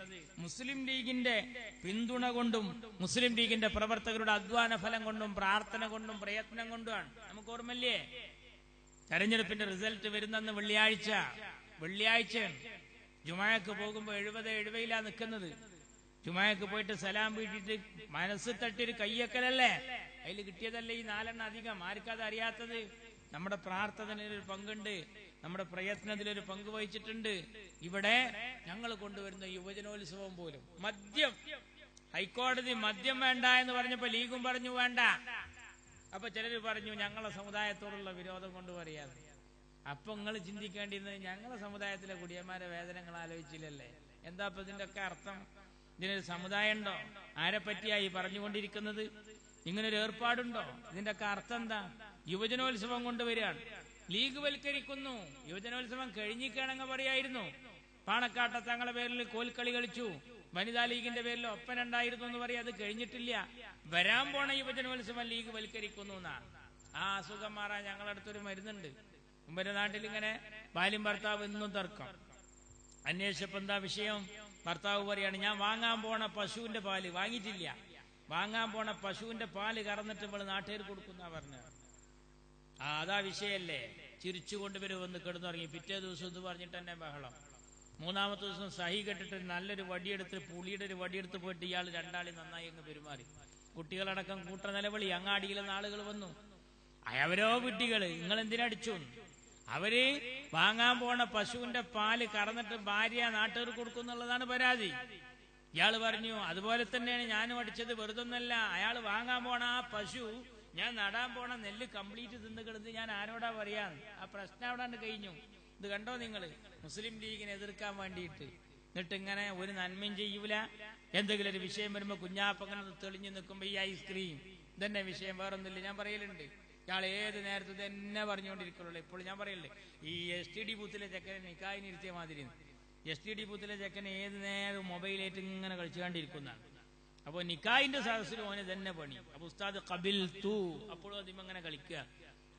മുസ്ലിം ലീഗിന്റെ പിന്തുണ കൊണ്ടും മുസ്ലിം ലീഗിന്റെ പ്രവർത്തകരുടെ അധ്വാന ഫലം കൊണ്ടും പ്രാർത്ഥന കൊണ്ടും പ്രയത്നം കൊണ്ടുമാണ്. നമുക്ക് ഓർമ്മല്ലേ തെരഞ്ഞെടുപ്പിന്റെ റിസൾട്ട് വരുന്നെന്ന് വെള്ളിയാഴ്ച. വെള്ളിയാഴ്ച ജുമായക്ക് പോകുമ്പോൾ എഴുപത് എഴുപയിലാ നിൽക്കുന്നത്. ജുമായക്ക് പോയിട്ട് സലാം വീട്ടിട്ട് മനസ്സ് തട്ടിയൊരു കയ്യക്കലല്ലേ? അതിൽ കിട്ടിയതല്ലേ ഈ നാലെണ്ണം അധികം? ആർക്കത് അറിയാത്തത്? നമ്മുടെ പ്രാർത്ഥനയിൽ ഒരു പങ്കുണ്ട്. നമ്മുടെ പ്രയത്നത്തിൽ ഒരു പങ്ക് വഹിച്ചിട്ടുണ്ട് ഇവിടെ ഞങ്ങൾ കൊണ്ടുവരുന്ന യുവജനോത്സവം പോലും. മദ്യം. ഹൈക്കോടതി മദ്യം വേണ്ട എന്ന് പറഞ്ഞപ്പോ ലീഗും പറഞ്ഞു വേണ്ട. അപ്പൊ ചിലര് പറഞ്ഞു ഞങ്ങളെ സമുദായത്തോടുള്ള വിരോധം കൊണ്ട് പറയാതെ അപ്പൊ നിങ്ങൾ ചിന്തിക്കേണ്ടിയിരുന്നത് ഞങ്ങളെ സമുദായത്തിലെ കുടിയന്മാരെ വേദനകൾ ആലോചിച്ചില്ലല്ലേ? എന്താ ഇപ്പൊ ഇതിന്റെ ഒക്കെ അർത്ഥം? ഇതിനൊരു സമുദായം ഉണ്ടോ? ആരെ പറ്റിയായി പറഞ്ഞുകൊണ്ടിരിക്കുന്നത്? ഇങ്ങനൊരു ഏർപ്പാടുണ്ടോ? ഇതിന്റെ ഒക്കെ അർത്ഥം എന്താ? യുവജനോത്സവം കൊണ്ടുവരികയാണ്. ലീഗ് വൽക്കരിക്കുന്നു യുവജനോത്സവം കഴിഞ്ഞിക്കാണെങ്കിൽ പറയായിരുന്നു. പാണക്കാട്ട തങ്ങളുടെ പേരിൽ കോൽക്കളി കളിച്ചു. വനിതാ ലീഗിന്റെ പേരിൽ ഒപ്പന ഉണ്ടായിരുന്നു എന്ന് പറയാം. അത് കഴിഞ്ഞിട്ടില്ല. വരാൻ പോണ യുവജനോത്സവം ലീഗ് വൽക്കരിക്കുന്നു എന്നാ. ആ അസുഖം മാറാൻ ഞങ്ങളുടെ അടുത്തൊരു മരുന്നുണ്ട്. മുമ്പേ നാട്ടിൽ ഇങ്ങനെ ബാല്യം ഭർത്താവ് എന്നും തർക്കം. അന്വേഷിച്ചപ്പോ എന്താ വിഷയം? ഭർത്താവ് പറയാണ് ഞാൻ വാങ്ങാൻ പോണ പശുവിന്റെ പാൽ. വാങ്ങിയിട്ടില്ല. വാങ്ങാൻ പോണ പശുവിന്റെ പാൽ കറന്നിട്ട് നമ്മൾ നാട്ടുകാർ കൊടുക്കുന്ന പറഞ്ഞു അതാ വിഷയല്ലേ. ചിരിച്ചുകൊണ്ട് ഇവർ വന്ന് കിടന്നുറങ്ങി. പിറ്റേ ദിവസം എന്ന് പറഞ്ഞിട്ട് തന്നെ ബഹളം. മൂന്നാമത്തെ ദിവസം സഹി കെട്ടിട്ട് നല്ലൊരു വടിയെടുത്ത് പുളിയുടെ ഒരു വടിയെടുത്ത് പോയിട്ട് ഇയാൾ രണ്ടാളി നന്നായി അങ്ങ് പെരുമാറി. കുട്ടികളടക്കം കൂട്ട നിലവിളി. അങ്ങാടിയിലെ ആളുകൾ വന്നു. അവരോ കുട്ടികൾ? നിങ്ങൾ എന്തിനടിച്ചു അവർ വാങ്ങാൻ പോണ പശുവിന്റെ പാൽ കറന്നിട്ട് ഭാര്യ നാട്ടുകാർ കൊടുക്കുന്നുള്ളതാണ് പരാതി. ഇയാൾ പറഞ്ഞു അതുപോലെ തന്നെയാണ് ഞാനും അടിച്ചത്. വെറുതൊന്നല്ല. അയാൾ വാങ്ങാൻ പോണ ആ പശു ഞാൻ നടാൻ പോണ നെല്ല് കംപ്ലീറ്റ് തിന്ന് കിടന്ന് ഞാൻ ആരോടാ പറയാ? ആ പ്രശ്നം അവിടെ കഴിഞ്ഞു. ഇത് കണ്ടോ നിങ്ങൾ? മുസ്ലിം ലീഗിനെ എതിർക്കാൻ വേണ്ടിയിട്ട്. എന്നിട്ട് ഇങ്ങനെ ഒരു നന്മയും ചെയ്യൂല. എന്തെങ്കിലും ഒരു വിഷയം വരുമ്പോ കുഞ്ഞാപ്പങ്ങനെ തെളിഞ്ഞു നിൽക്കുമ്പോ ഈ ഐസ്ക്രീം. ഇതന്നെ വിഷയം വേറൊന്നുമില്ല. ഞാൻ പറയലുണ്ട്. ഇയാൾ ഏത് നേരത്തെ തന്നെ പറഞ്ഞുകൊണ്ടിരിക്കുള്ളൂ. ഇപ്പോൾ ഞാൻ പറയല്ലേ ഈ എസ് ടി ഡി ബൂത്തിലെ ചെക്കനെ നിക്കായിനിരുത്തിയ മാതിരി എസ് ടി ഡി ബൂത്തിലെ ചെക്കനെ ഏത് നേരം മൊബൈലായിട്ട് ഇങ്ങനെ കളിച്ചുകൊണ്ടിരിക്കുന്നതാണ്. അപ്പൊ നിക്കായിന്റെ സദസ്സിൽ ഓന് തന്നെ പണി. അപ്പൊ ഉസ്താദ് കബിൽ തൂ അപ്പോഴും അതിമ അങ്ങനെ കളിക്കുക.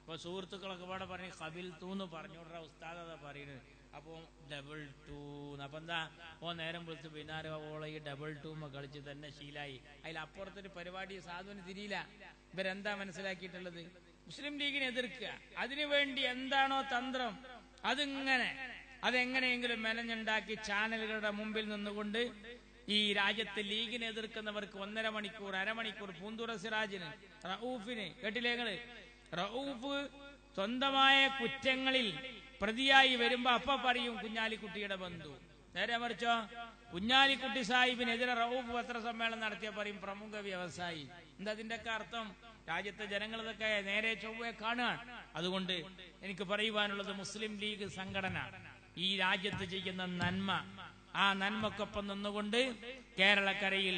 അപ്പൊ സുഹൃത്തുക്കളൊക്കെ പാടെ പറഞ്ഞു കബിൽ തൂ എന്ന് പറഞ്ഞോടാ ഉസ്താദ് അതാ പറയുന്നത്. അപ്പൊ ഡബിൾ ടൂ അപ്പൊ എന്താ? ഓ നേരം വിളിച്ച് പിന്നാരെ ഓളെ ഈ ഡബിൾ ടൂമ കളിച്ച് തന്നെ ശീലായി. അതിലപ്പുറത്തൊരു പരിപാടി സാധുവിന് തിരിയില്ല. ഇവരെന്താ മനസ്സിലാക്കിയിട്ടുള്ളത്? മുസ്ലിം ലീഗിനെ എതിർക്കുക. അതിനുവേണ്ടി എന്താണോ തന്ത്രം? അതിങ്ങനെ. അതെങ്ങനെയെങ്കിലും മെനഞ്ഞുണ്ടാക്കി ചാനലുകളുടെ മുമ്പിൽ നിന്നുകൊണ്ട് ഈ രാജ്യത്ത് ലീഗിനെ എതിർക്കുന്നവർക്ക് ഒന്നര മണിക്കൂർ അരമണിക്കൂർ പൂന്തുറ സിറാജിന് റൌഫിന് കേട്ടില്ലേങ്ങൾ റൌഫ് സ്വന്തമായ കുറ്റങ്ങളിൽ പ്രതിയായി വരുമ്പോ അപ്പ പറയും കുഞ്ഞാലിക്കുട്ടിയുടെ ബന്ധു. നേരെ മറിച്ചോ? കുഞ്ഞാലിക്കുട്ടി സാഹിബിനെതിരെ റൌഫ് പത്രസമ്മേളനം നടത്തിയ പറയും പ്രമുഖ വ്യവസായി. എന്താ അതിന്റെയൊക്കെ അർത്ഥം? രാജ്യത്തെ ജനങ്ങൾ ഇതൊക്കെ നേരെ ചൊവ്വേ കാണുകയാണ് അതുകൊണ്ട് എനിക്ക് പറയുവാനുള്ളത് മുസ്ലിം ലീഗ് സംഘടന ഈ രാജ്യത്ത് ചെയ്യുന്ന നന്മ ആ നന്മക്കൊപ്പം നിന്നുകൊണ്ട് കേരളക്കരയിൽ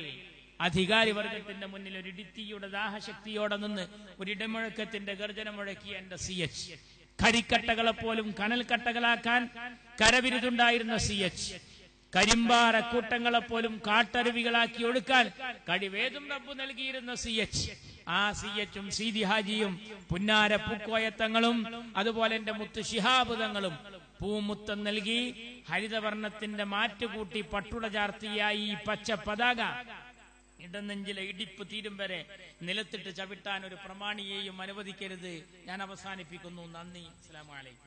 അധികാരി വർഗത്തിന്റെ മുന്നിൽ ഒരു ഇടിത്തിയുടെ ദാഹശക്തിയോടെ നിന്ന് ഒരു ഇടമുഴക്കത്തിന്റെ ഗർജന മുഴക്കി എന്റെ സി എച്ച് കരിക്കട്ടകളെ പോലും കനൽക്കട്ടകളാക്കാൻ കരവിരുതുണ്ടായിരുന്ന സി എച്ച് കരിമ്പാറ കൂട്ടങ്ങളെ പോലും കാട്ടരുവികളാക്കി ഒടുക്കാൻ കഴിവേതും റബ്ബ് നൽകിയിരുന്ന സി എച്ച് ആ സി എച്ചും സീതി ഹാജിയും പുന്നാര പൂക്കോയത്തങ്ങളും അതുപോലെ എന്റെ മുത്ത് ശിഹാബ് തങ്ങളും പൂമുത്തം നൽകി ഹരിതവർണത്തിന്റെ മാറ്റുകൂട്ടി പട്ടുട ചാർത്തിയ ഈ പച്ച പതാക. ഇടനെഞ്ചിലെ ഇടിപ്പ് തീരും വരെ നിലത്തിട്ട് ചവിട്ടാൻ ഒരു പ്രമാണിയെയും അനുവദിക്കരുത്. ഞാൻ അവസാനിപ്പിക്കുന്നു. നന്ദി. അസ്സലാമു അലൈക്കും.